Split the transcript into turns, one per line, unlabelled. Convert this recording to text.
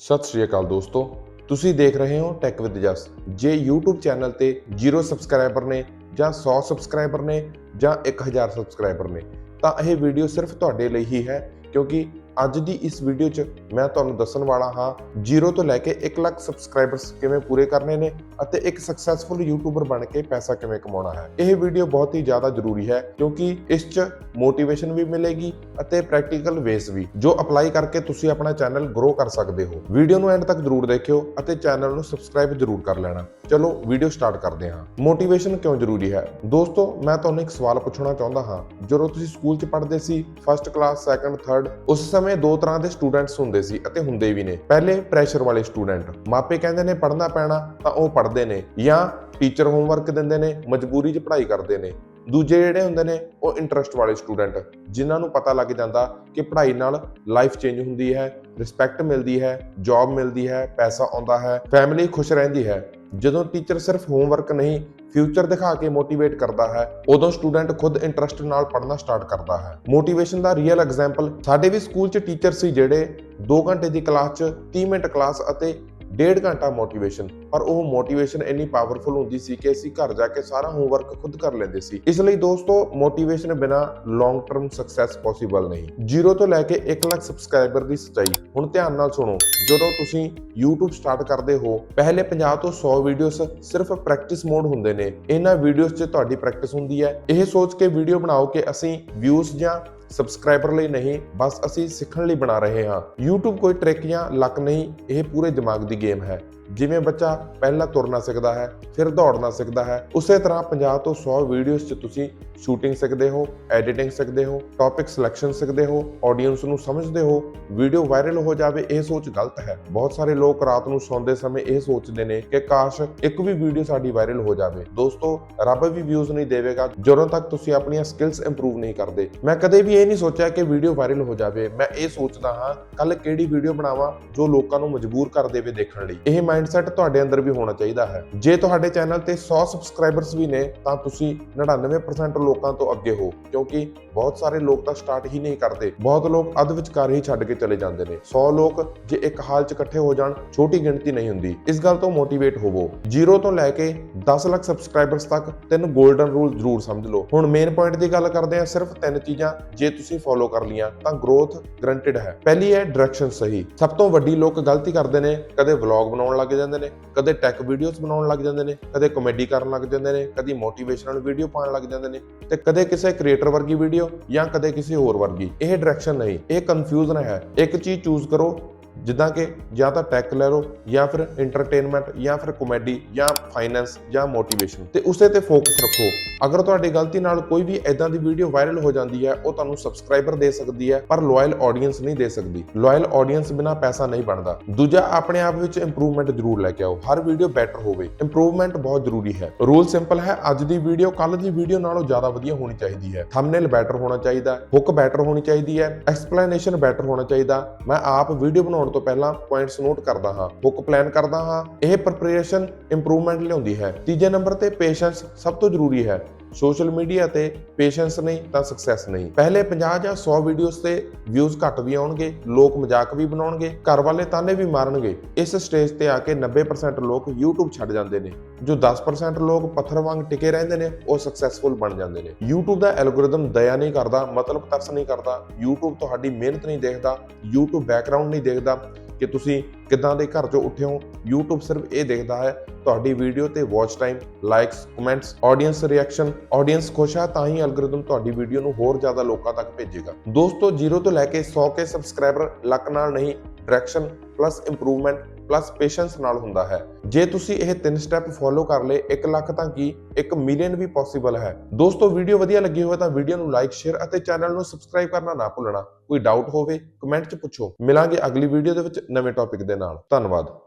ਸਤਿ ਸ਼੍ਰੀ ਅਕਾਲ ਦੋਸਤੋ, ਤੁਸੀਂ ਦੇਖ ਰਹੇ ਹੋ ਟੈਕ ਵਿਦ ਜਸ ਜੇ YouTube ਚੈਨਲ ਤੇ 0 ਸਬਸਕ੍ਰਾਈਬਰ ਨੇ ਜਾਂ 100 ਸਬਸਕ੍ਰਾਈਬਰ ਨੇ ਜਾਂ 1000 ਸਬਸਕ੍ਰਾਈਬਰ ਨੇ, ਤਾਂ ਇਹ ਵੀਡੀਓ ਸਿਰਫ ਤੁਹਾਡੇ ਲਈ ਹੀ ਹੈ, ਕਿਉਂਕਿ ਅੱਜ ਦੀ ਇਸ ਵੀਡੀਓ 'ਚ ਮੈਂ ਤੁਹਾਨੂੰ ਦੱਸਣ ਵਾਲਾ ਹਾਂ 0 ਤੋਂ ਲੈ ਕੇ 1 ਲੱਖ ਸਬਸਕ੍ਰਾਈਬਰਸ ਕਿਵੇਂ ਪੂਰੇ ਕਰਨੇ ਨੇ ਅਤੇ ਇੱਕ ਸਕਸੈਸਫੁਲ ਯੂਟਿਊਬਰ ਬਣ ਕੇ ਪੈਸਾ ਕਿਵੇਂ ਕਮਾਉਣਾ ਹੈ। ਇਹ ਵੀਡੀਓ ਬਹੁਤ ਹੀ ਜ਼ਿਆਦਾ ਜ਼ਰੂਰੀ ਹੈ ਕਿਉਂਕਿ ਇਸ 'ਚ ਮੋਟੀਵੇਸ਼ਨ ਵੀ ਮਿਲੇਗੀ ਅਤੇ ਪ੍ਰੈਕਟੀਕਲ ਵੇਸ ਵੀ, ਜੋ ਅਪਲਾਈ ਕਰਕੇ ਤੁਸੀਂ ਆਪਣਾ ਚੈਨਲ ਗਰੋ ਕਰ ਸਕਦੇ ਹੋ। ਵੀਡੀਓ ਨੂੰ ਐਂਡ ਤੱਕ ਜ਼ਰੂਰ ਦੇਖਿਓ ਅਤੇ ਚੈਨਲ ਨੂੰ ਸਬਸਕ੍ਰਾਈਬ ਜ਼ਰੂਰ ਕਰ ਲੈਣਾ। ਚਲੋ ਵੀਡੀਓ ਸਟਾਰਟ ਕਰਦੇ ਹਾਂ। ਮੋਟੀਵੇਸ਼ਨ ਕਿਉਂ ਜ਼ਰੂਰੀ ਹੈ? ਦੋਸਤੋ, ਮੈਂ ਤੁਹਾਨੂੰ ਇੱਕ ਸਵਾਲ ਪੁੱਛਣਾ ਚਾਹੁੰਦਾ ਹਾਂ। ਜਦੋਂ ਤੁਸੀਂ ਸਕੂਲ 'ਚ ਪੜ੍ਹਦੇ ਸੀ ਫਸਟ ਕਲਾਸ ਸੈਕੰਡ ਥਰਡ ਉਸ ਸਮੇਂ ਦੋ ਤਰ੍ਹਾਂ ਦੇ ਸਟੂਡੈਂਟਸ ਹੁੰਦੇ ਸੀ ਅਤੇ ਹੁੰਦੇ ਵੀ ਨੇ। ਪਹਿਲੇ ਪ੍ਰੈਸ਼ਰ ਵਾਲੇ ਸਟੂਡੈਂਟ, ਮਾਪੇ ਕਹਿੰਦੇ ਨੇ ਪੜ੍ਹਨਾ ਪੈਣਾ ਤਾਂ ਉਹ ਪੜ੍ਹਦੇ ਨੇ ਜਾਂ ਟੀਚਰ ਹੋਮਵਰਕ ਦਿੰਦੇ ਨੇ, ਮਜਬੂਰੀ 'ਚ ਪੜ੍ਹਾਈ ਕਰਦੇ ਨੇ। ਦੂਜੇ ਜਿਹੜੇ ਹੁੰਦੇ ਨੇ ਉਹ ਇੰਟਰਸਟ ਵਾਲੇ ਸਟੂਡੈਂਟ, ਜਿਨ੍ਹਾਂ ਨੂੰ ਪਤਾ ਲੱਗ ਜਾਂਦਾ ਕਿ ਪੜ੍ਹਾਈ ਨਾਲ ਲਾਈਫ ਚੇਂਜ ਹੁੰਦੀ ਹੈ ਰਿਸਪੈਕਟ ਮਿਲਦੀ ਹੈ ਜੌਬ ਮਿਲਦੀ ਹੈ, ਪੈਸਾ ਆਉਂਦਾ ਹੈ ਫੈਮਿਲੀ ਖੁਸ਼ ਰਹਿੰਦੀ ਹੈ। ਜਦੋਂ ਟੀਚਰ ਸਿਰਫ ਹੋਮਵਰਕ ਨਹੀਂ ਫਿਊਚਰ ਦਿਖਾ ਕੇ ਮੋਟੀਵੇਟ ਕਰਦਾ ਹੈ, ਉਦੋਂ ਸਟੂਡੈਂਟ ਖੁਦ ਇੰਟਰਸਟ ਨਾਲ ਪੜ੍ਹਨਾ ਸਟਾਰਟ ਕਰਦਾ ਹੈ। ਮੋਟੀਵੇਸ਼ਨ ਦਾ ਰੀਅਲ ਐਗਜ਼ਾਮਪਲ ਸਾਡੇ ਵੀ ਸਕੂਲ 'ਚ ਟੀਚਰ ਸੀ ਜਿਹੜੇ 2 ਘੰਟੇ ਦੀ ਕਲਾਸ 'ਚ 30 ਮਿੰਟ ਕਲਾਸ ਅਤੇ ਡੇਢ ਘੰਟਾ ਮੋਟੀਵੇਸ਼ਨ ਪਰ ਉਹ ਮੋਟੀਵੇਸ਼ਨ ਇੰਨੀ ਪਾਵਰਫੁਲ ਹੁੰਦੀ ਸੀ ਕਿ ਅਸੀਂ ਘਰ ਜਾ ਕੇ ਸਾਰਾ ਹੋਮਵਰਕ ਖੁਦ ਕਰ ਲੈਂਦੇ ਸੀ। ਇਸ ਲਈ ਦੋਸਤੋ ਮੋਟੀਵੇਸ਼ਨ ਬਿਨਾ ਲੌਂਗ ਟਰਮ ਸਕਸੈਸ ਪੋਸੀਬਲ ਨਹੀਂ। ਜ਼ੀਰੋ ਤੋਂ ਲੈ ਕੇ 1 ਲੱਖ ਸਬਸਕ੍ਰਾਈਬਰ ਦੀ ਸਚਾਈ। ਹੁਣ ਧਿਆਨ ਨਾਲ ਸੁਣੋ, ਜਦੋਂ ਤੁਸੀਂ YouTube ਸਟਾਰਟ ਕਰਦੇ ਹੋ, ਪਹਿਲੇ 50 ਤੋਂ 100 ਵੀਡੀਓਜ਼ ਸਿਰਫ ਪ੍ਰੈਕਟਿਸ ਮੋਡ ਹੁੰਦੇ ਨੇ। ਇਹਨਾਂ ਵੀਡੀਓਜ਼ 'ਚ ਤੁਹਾਡੀ ਪ੍ਰੈਕਟਿਸ ਹੁੰਦੀ ਹੈ। ਇਹ ਸੋਚ ਕੇ ਵੀਡੀਓ ਬਣਾਓ ਕਿ ਅਸੀਂ ਵਿਊਜ਼ ਜਾਂ ਸਬਸਕ੍ਰਾਈਬਰ ਲਈ ਨਹੀਂ, ਬਸ ਅਸੀਂ ਸਿੱਖਣ ਲਈ ਬਣਾ ਰਹੇ ਹਾਂ। YouTube ਕੋਈ ਟ੍ਰਿਕ ਜਾਂ ਲੱਕ ਨਹੀਂ, ਇਹ ਪੂਰੇ ਦਿਮਾਗ ਦੀ ਗੇਮ ਹੈ। ਜਿਵੇਂ ਬੱਚਾ ਪਹਿਲਾਂ ਤੁਰਨਾ ਸਿੱਖਦਾ ਹੈ, ਫਿਰ ਦੌੜਨਾ ਸਿੱਖਦਾ ਹੈ, ਉਸੇ ਤਰ੍ਹਾਂ 50 ਤੋਂ 100 ਵੀਡੀਓਜ਼ 'ਚ ਤੁਸੀਂ ਸ਼ੂਟਿੰਗ ਸਿੱਖਦੇ ਹੋ ਐਡੀਟਿੰਗ ਸਿੱਖਦੇ ਹੋ ਟੌਪਿਕ ਸਿਲੈਕਸ਼ਨ ਸਿੱਖਦੇ ਹੋ ਆਡੀਅנס ਨੂੰ ਸਮਝਦੇ ਹੋ ਵੀਡੀਓ ਵਾਇਰਲ ਹੋ ਜਾਵੇ, ਇਹ ਸੋਚ ਗਲਤ ਹੈ। ਬਹੁਤ ਸਾਰੇ ਲੋਕ ਰਾਤ ਨੂੰ ਸੌਂਦੇ ਸਮੇਂ ਇਹ ਸੋਚਦੇ ਨੇ ਕਿ ਕਾਸ਼ ਇੱਕ ਵੀ ਵੀਡੀਓ ਸਾਡੀ ਵਾਇਰਲ ਹੋ ਜਾਵੇ। ਦੋਸਤੋ, ਰੱਬ ਵੀ ਵਿਊਜ਼ ਨਹੀਂ ਦੇਵੇਗਾ, ਜਦੋਂ ਤੱਕ ਤੁਸੀਂ ਆਪਣੀਆਂ ਸਕਿੱਲਸ ਇੰਪਰੂਵ ਨਹੀਂ ਕਰਦੇ। ਮੈਂ ਕਦੇ ਵੀ ਇਹ ਨਹੀਂ ਸੋਚਿਆ ਕਿ ਵੀਡੀਓ ਵਾਇਰਲ ਹੋ ਜਾਵੇ। ਮੈਂ ਇਹ ਸੋਚਦਾ ਹਾਂ ਕੱਲ ਕਿਹੜੀ ਵੀਡੀਓ ਬਣਾਵਾਂ ਜੋ ਲੋਕਾਂ ਨੂੰ ਮਜਬੂਰ ਕਰ ਦੇਵੇ ਦੇਖਣ ਲਈ। ਇਹ ਮਾਈਂਡਸੈਟ ਤੁਹਾਡੇ ਅੰਦਰ ਵੀ ਹੋਣਾ ਚਾਹੀਦਾ ਹੈ। ਜੇ ਤੁਹਾਡੇ ਚੈਨਲ ਤੇ 100 ਸਬਸਕ੍ਰਾਈਬਰਸ ਵੀ ਨੇ, ਤਾਂ ਤੁਸੀਂ 99% ਲੋਕਾਂ ਤੋਂ ਅੱਗੇ ਹੋ, ਕਿਉਂਕਿ ਬਹੁਤ ਸਾਰੇ ਲੋਕ ਤਾਂ ਸਟਾਰਟ ਹੀ ਨਹੀਂ ਕਰਦੇ। ਬਹੁਤ ਲੋਕ ਅੱਧ ਵਿਚਕਾਰ ਹੀ ਛੱਡ ਕੇ ਚਲੇ ਜਾਂਦੇ ਨੇ। 100 ਲੋਕ ਜੇ ਇੱਕ ਹਾਲ 'ਚ ਇਕੱਠੇ ਹੋ ਜਾਣ, ਛੋਟੀ ਗਿਣਤੀ ਨਹੀਂ ਹੁੰਦੀ। ਇਸ ਗੱਲ ਤੋਂ ਮੋਟੀਵੇਟ ਹੋਵੋ। 0 ਤੋਂ ਲੈ ਕੇ 10 ਲੱਖ ਸਬਸਕ੍ਰਾਈਬਰਸ ਤੱਕ ਤਿੰਨ 골ਡਨ ਰੂਲ ਜ਼ਰੂਰ ਸਮਝ ਲਓ। ਹੁਣ ਮੇਨ ਪੁਆਇੰਟ ਦੀ ਗੱਲ ਕਰਦੇ ਹਾਂ, ਸਿਰਫ ਤਿੰਨ ਚੀਜ਼ਾਂ ਜੇ ਤੁਸੀਂ ਫੋਲੋ ਕਰ ਲੀਆਂ ਤਾਂ ਗਰੋਥ ਗਰੰਟਿਡ ਹੈ। ਪਹਿਲੀ ਹੈ ਡਾਇਰੈਕਸ਼ਨ ਸਹੀ। ਸਭ ਤੋਂ ਵੱਡੀ ਲੋਕ ਗਲਤੀ ਕਰਦੇ ਨੇ, ਕਦੇ ਵਲੌਗ ਬਣਾਉਣ ਲੱਗ ਜਾਂਦੇ ਨੇ, ਕਦੇ ਟੈਕ ਵੀਡੀਓਜ਼ ਬਣਾਉਣ ਲੱਗ ਜਾਂਦੇ ਨੇ, ਕਦੇ ਕਾਮੇਡੀ ਕਰਨ ਲੱਗ ਜਾਂਦੇ ਨੇ, ਕਦੀ ਮੋਟੀਵੇਸ਼ਨਲ ਵੀਡੀਓ ਪਾਉਣ ਲੱਗ ਜਾਂਦੇ ਨੇ, ਤੇ ਕਦੇ ਕਿਸੇ ਕ੍ਰੀਏਟਰ ਵਰਗੀ ਵੀਡੀਓ ਜਾਂ ਕਦੇ ਕਿਸੇ ਹੋਰ ਵਰਗੀ। ਇਹ ਡਾਇਰੈਕਸ਼ਨ ਨਹੀਂ, ਇਹ ਕਨਫਿਊਜ਼ਨ ਹੈ। ਇੱਕ ਚੀਜ਼ ਚੂਜ਼ ਕਰੋ, ਜਿੱਦਾਂ ਕਿ ਜਾਂ ਤਾਂ ਟੈਕ ਲੈ ਲਓ, ਜਾਂ ਫਿਰ ਐਂਟਰਟੇਨਮੈਂਟ ਜਾਂ ਫਿਰ ਕਾਮੇਡੀ ਜਾਂ ਫਾਈਨੈਂਸ ਜਾਂ ਮੋਟੀਵੇਸ਼ਨ ਤੇ ਉਸੇ ਤੇ ਫੋਕਸ ਰੱਖੋ। ਅਗਰ ਤੁਹਾਡੀ ਗਲਤੀ ਨਾਲ ਕੋਈ ਵੀ ਐਦਾਂ ਦੀ ਵੀਡੀਓ ਵਾਇਰਲ ਹੋ ਜਾਂਦੀ ਹੈ, ਉਹ ਤੁਹਾਨੂੰ ਸਬਸਕ੍ਰਾਈਬਰ ਦੇ ਸਕਦੀ ਹੈ, ਪਰ ਲਾਇਲ ਆਡੀਅנס ਨਹੀਂ ਦੇ ਸਕਦੀ। ਲਾਇਲ ਆਡੀਅנס ਬਿਨਾ ਪੈਸਾ ਨਹੀਂ ਬਣਦਾ। ਦੂਜਾ, ਆਪਣੇ ਆਪ ਵਿੱਚ ਇੰਪਰੂਵਮੈਂਟ ਜ਼ਰੂਰ ਲੈ ਕੇ ਆਓ। ਹਰ ਵੀਡੀਓ ਬੈਟਰ ਹੋਵੇ। ਇੰਪਰੂਵਮੈਂਟ ਬਹੁਤ ਜ਼ਰੂਰੀ ਹੈ। ਰੂਲ ਸਿੰਪਲ ਹੈ, ਅੱਜ ਦੀ ਵੀਡੀਓ ਕੱਲ ਦੀ ਵੀਡੀਓ ਨਾਲੋਂ ਜ਼ਿਆਦਾ ਵਧੀਆ ਹੋਣੀ ਚਾਹੀਦੀ ਹੈ। ਥੰਬਨੇਲ ਬੈਟਰ ਹੋਣਾ ਚਾਹੀਦਾ ਹੁੱਕ ਬੈਟਰ ਹੋਣੀ ਚਾਹੀਦੀ ਹੈ ਐਕਸਪਲੇਨੇਸ਼ਨ ਬੈਟਰ ਹੋਣਾ ਚਾਹੀਦਾ। ਮੈਂ ਆਪ ਵੀਡੀਓ ਬਣਾਉਣ ਤੋਂ ਪਹਿਲਾਂ ਪੁਆਇੰਟਸ ਨੋਟ ਕਰਦਾ ਹਾਂ ਹੁੱਕ ਪਲਾਨ ਕਰਦਾ ਹਾਂ। ਇਹ ਪ੍ਰੀਪਰੇਸ਼ਨ ਇੰਪਰੂਵਮੈਂਟ ਲਿਆਉਂਦੀ ਹੈ। ਤੀਜੇ ਨੰਬਰ ਤੇ ਪੇਸ਼ੈਂਸ ਸਭ ਤੋਂ ਜ਼ਰੂਰੀ ਹੈ। ਸੋਸ਼ਲ ਮੀਡੀਆ ਤੇ ਪੇਸ਼ੈਂਸ ਨਹੀਂ ਤਾਂ ਸਕਸੈਸ ਨਹੀਂ। ਪਹਿਲੇ 50 ਜਾਂ 100 ਵੀਡੀਓਜ਼ ਤੇ ਵਿਊਜ਼ ਘੱਟ ਵੀ ਆਉਣਗੇ, ਲੋਕ ਮਜ਼ਾਕ ਵੀ ਬਣਾਉਣਗੇ, ਘਰ ਵਾਲੇ ਤਾਨੇ ਵੀ ਮਾਰਨਗੇ। ਇਸ ਸਟੇਜ ਤੇ ਆ ਕੇ 90% ਲੋਕ YouTube ਛੱਡ ਜਾਂਦੇ ਨੇ। ਜੋ 10% ਲੋਕ ਪੱਥਰ ਵਾਂਗ ਟਿਕੇ ਰਹਿੰਦੇ ਨੇ, ਉਹ ਸਕਸੈਸਫੁਲ ਬਣ ਜਾਂਦੇ ਨੇ। YouTube ਦਾ ਐਲਗੋਰਿਦਮ ਦਇਆ ਨਹੀਂ ਕਰਦਾ, ਮਤਲਬ ਤਰਸ ਨਹੀਂ ਕਰਦਾ। YouTube ਤੁਹਾਡੀ ਮਿਹਨਤ ਨਹੀਂ ਦੇਖਦਾ, YouTube ਬੈਕਗ੍ਰਾਉਂਡ ਨਹੀਂ ਦੇਖਦਾ। ਕਿ ਤੁਸੀਂ ਕਿੱਦਾਂ ਦੇ ਘਰ ਚੋਂ ਉੱਠੇ ਹੋ? YouTube ਸਿਰਫ ਇਹ ਦੇਖਦਾ ਹੈ, ਤੁਹਾਡੀ ਵੀਡੀਓ ਤੇ watch time likes comments audience reaction audience ਖੁਸ਼ ਆ, ਤਾਂ ਹੀ ਐਲਗੋਰਿਦਮ ਤੁਹਾਡੀ ਵੀਡੀਓ ਨੂੰ ਹੋਰ ਜ਼ਿਆਦਾ ਲੋਕਾਂ ਤੱਕ ਭੇਜੇਗਾ। ਦੋਸਤੋ ਜੀਰੋ ਤੋਂ ਲੈ ਕੇ 100k ਸਬਸਕ੍ਰਾਈਬਰ ਲੱਕ ਨਾਲ ਨਹੀਂ direction plus improvement plus patience ਨਾਲ ਹੁੰਦਾ ਹੈ। ਜੇ ਤੁਸੀਂ ਇਹ ਤਿੰਨ ਸਟੈਪ ਫੋਲੋ ਕਰ ਲਏ 1 ਲੱਖ ਤਾਂ ਕੀ? 1 ਮਿਲੀਅਨ ਵੀ ਪੋਸੀਬਲ ਹੈ। ਦੋਸਤੋ ਵੀਡੀਓ ਵਧੀਆ ਲੱਗੀ ਹੋਵੇ ਤਾਂ ਵੀਡੀਓ ਨੂੰ ਲਾਈਕ ਸ਼ੇਅਰ ਅਤੇ ਚੈਨਲ ਨੂੰ ਸਬਸਕ੍ਰਾਈਬ ਕਰਨਾ ਨਾ ਭੁੱਲਣਾ। ਕੋਈ ਡਾਊਟ ਹੋਵੇ ਕਮੈਂਟ 'ਚ ਪੁੱਛੋ। ਮਿਲਾਂਗੇ ਅਗਲੀ ਵੀਡੀਓ ਦੇ ਵਿੱਚ ਨਵੇਂ ਟੌਪਿਕ ਦੇ ਨਾਲ। ਧੰਨਵਾਦ।